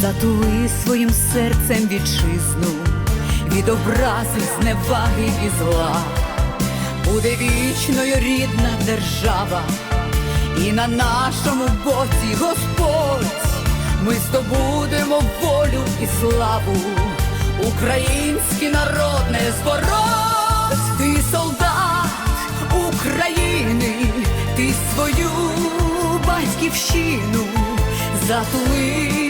затули своїм серцем вітчизну. Від образи, зневаги і зла, буде вічною рідна держава, і на нашому боці Господь. Ми здобудемо волю і славу, український народ не збороть. Ти солдат України, ти свою батьківщину затулив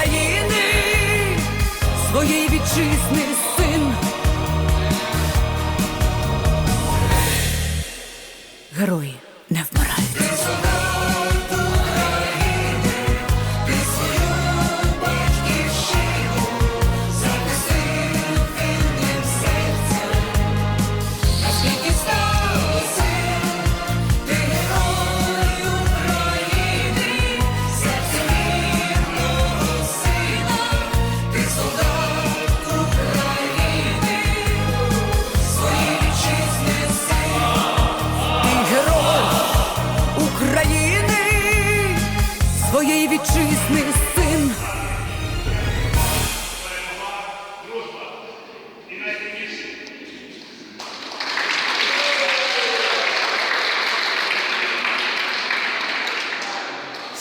України, своєї вітчизни син. Герої не вмирають.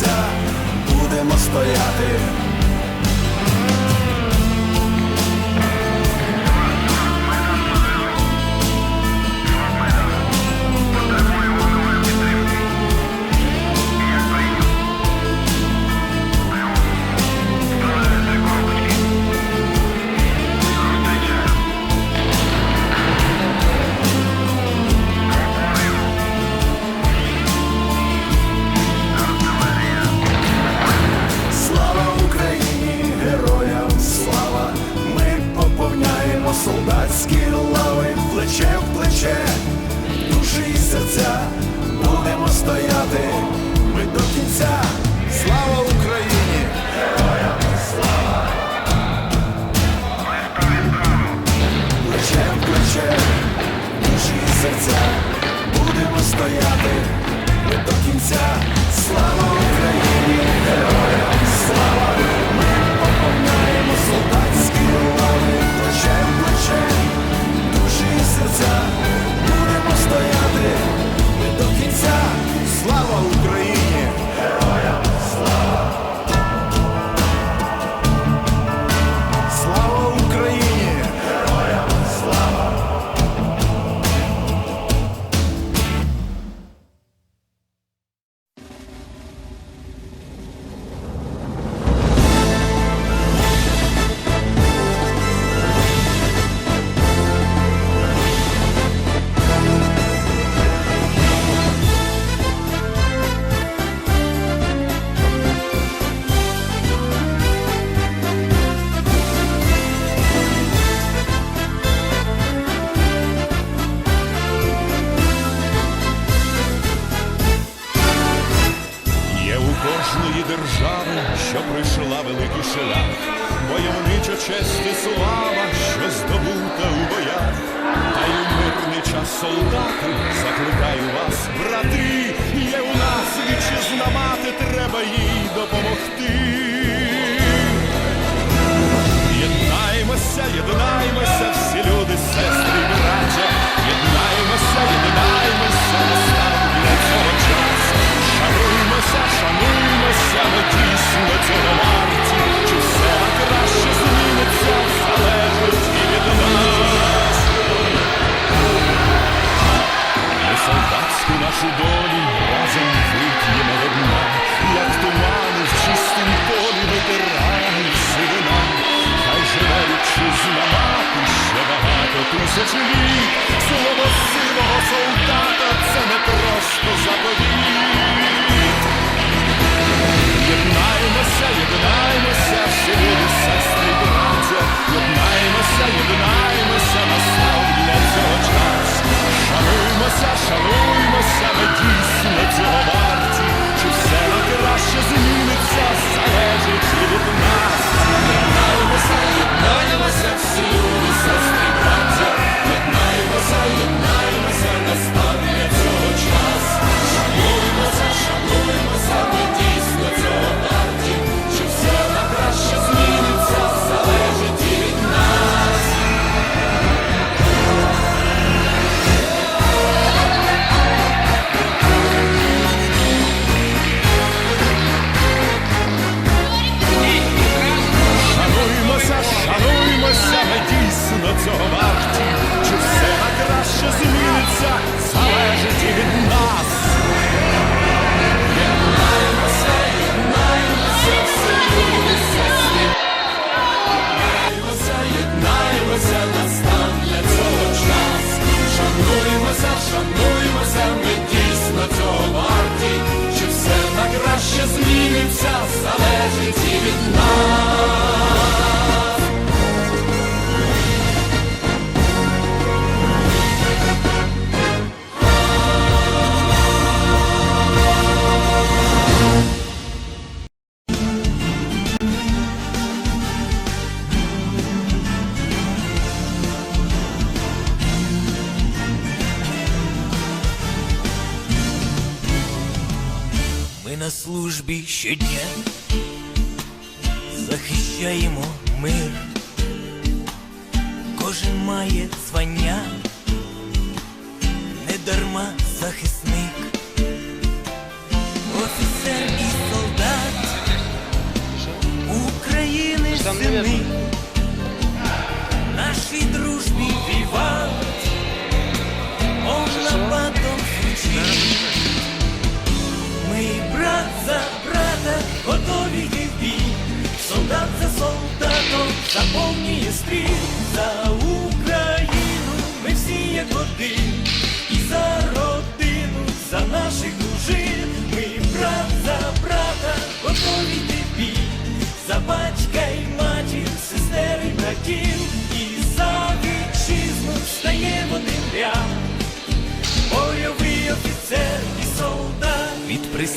серця будемо стояти. стояти до кінця слава. Yes. тисячі літ. Слово сивого солдата це не просто заповіт. Єднаймося, єднаймося, всі люди, сестри, браття, єднаймося, єднаймося на Залежить і від нас. На службі щодня, захищаємо мир, кожен має звання, не дарма захисник, офіцер і солдат. України сини, нашій дружбі віват, за брата готові йти в бій, солдат за солдатом заповнює стріл за Україну, ми всі як один,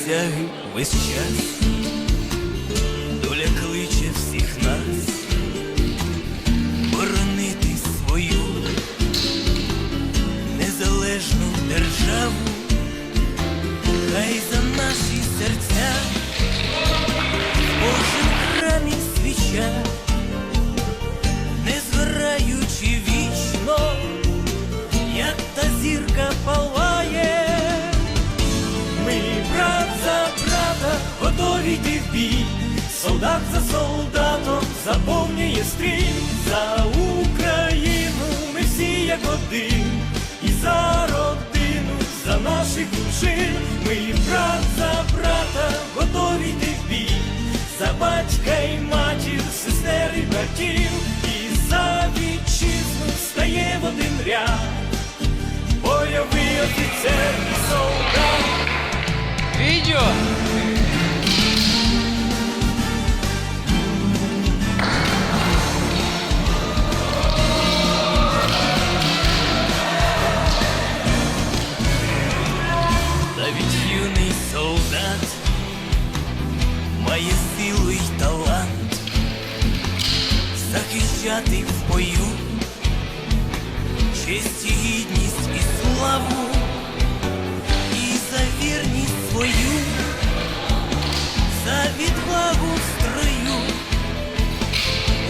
присяги весь час. Доля кличе всіх нас. Боронити свою незалежну державу, хай за наші серця Божим храмі свіча, солдат за солдатом заповнює стрій за Україну, ми всі як один, і за родину, за наших дружин, ми брат за брата готові йти в бій, за батька й матір, сестер і братів, і за вітчизну стає в один ряд. Бойовий офіцер і солдат. Видео!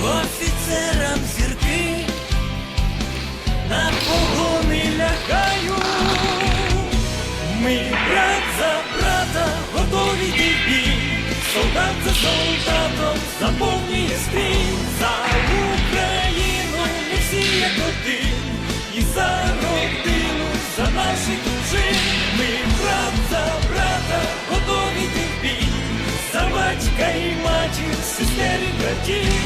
Офіцерам зірки. На погони лягають. Ми брат за брата готові бій, солдат за солдатом заповнює стрій. За Україну, ми всі як один, і за родину, за наших дружин, ми брат за брата готові бій, за батька і матір, сестер і братів,